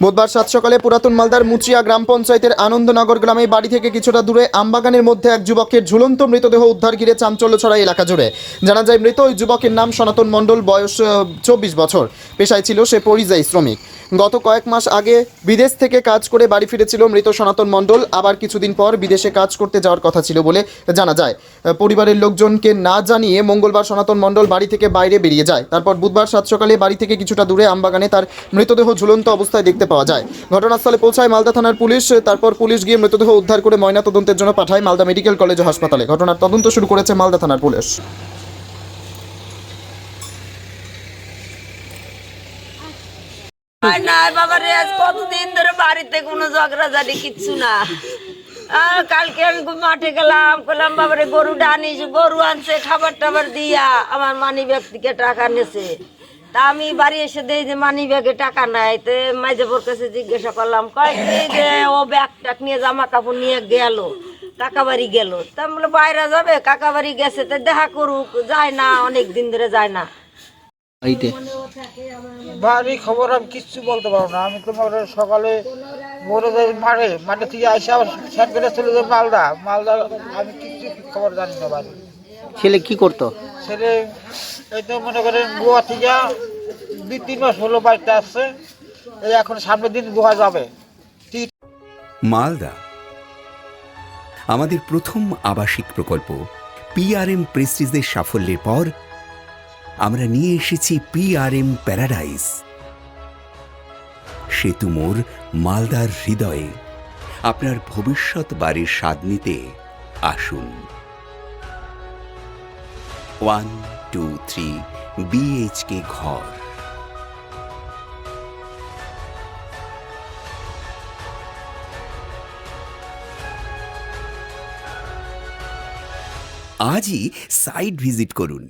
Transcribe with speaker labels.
Speaker 1: বুধবার সাত সকালে পুরাতন মালদার মুচিয়া গ্রাম পঞ্চায়েতের আনন্দনগর গ্রামে বাড়ি থেকে কিছুটা দূরে আমবাগানের মধ্যে এক যুবকের ঝুলন্ত মৃতদেহ উদ্ধার ঘিরে চাঞ্চল্য ছড়ায় এলাকা জুড়ে। জানা যায়, মৃত ওই যুবকের নাম সনাতন মণ্ডল, বয়স চব্বিশ বছর। পেশায় ছিল সে পরিযায়ী শ্রমিক। গত কয়েক মাস আগে বিদেশ থেকে কাজ করে বাড়ি ফিরেছিল মৃত সনাতন মণ্ডল। আবার কিছুদিন পর বিদেশে কাজ করতে যাওয়ার কথা ছিল বলে জানা যায়। পরিবারের লোকজনকে না জানিয়ে মঙ্গলবার সনাতন মণ্ডল বাড়ি থেকে বাইরে বেরিয়ে যায়। তারপর বুধবার সাত সকালে বাড়ি থেকে কিছুটা দূরে আমবাগানে তার মৃতদেহ ঝুলন্ত অবস্থায় দেখতে পাওয়া যায়। ঘটনাস্থলে পৌঁছায় মালদা থানার পুলিশ, তারপর পুলিশ গিয়ে মৃতদেহ উদ্ধার করে ময়নাতদন্তের জন্য পাঠায় মালদা মেডিকেল কলেজ হাসপাতালে। ঘটনার তদন্ত শুরু করেছে মালদা থানার পুলিশ।
Speaker 2: গরু আনছে, খাবার টাবার দিয়া, আমার মানি ব্যক্তিকে টাকা নেছে। তা আমি বাড়ি এসে দেই যে মানি ব্যাগে টাকা নাই। তো মাইজাবোর কাছে জিজ্ঞাসা করলাম কয় যে ও ব্যাগ টাক নিয়ে জামা কাপড় নিয়ে গেল কাকা বাড়ি গেল। তা বলে বাইরে যাবে? কাকা বাড়ি গেছে তো দেখা করুক যায় না অনেক দিন ধরে যায় না।
Speaker 3: বাড়িতে
Speaker 4: বাড়ি খবর আমি কিচ্ছু বলতে পারব না। আমি তোমার সকালে মরে যাই মাঠে মাঠে থেকে আসে আবার স্যার করে চলে যাই মালদা। মালদা আমি কিচ্ছু খবর জানি না বাড়ি।
Speaker 3: ছেলে কি করতো?
Speaker 4: ছেলে এই তো মনে করেন গোয়া থেকে দুই, তিন মাস হলো বাড়িতে আসছে। এই এখন সামনের দিন গোয়া যাবে।
Speaker 5: মালদা। আমাদের প্রথম আবাসিক প্রকল্প পিআরএম প্রেস্টিজের সাফল্যের পর আমরা নিয়ে এসেছি পিআরএম প্যারাডাইস। সেতু মোর মালদার হৃদয়ে। আপনার ভবিষ্যৎ বাড়ির স্বাদ নিতে আসুন। ওয়ান টু থ্রি বিএইচকে ঘর। আজই সাইট ভিজিট করুন।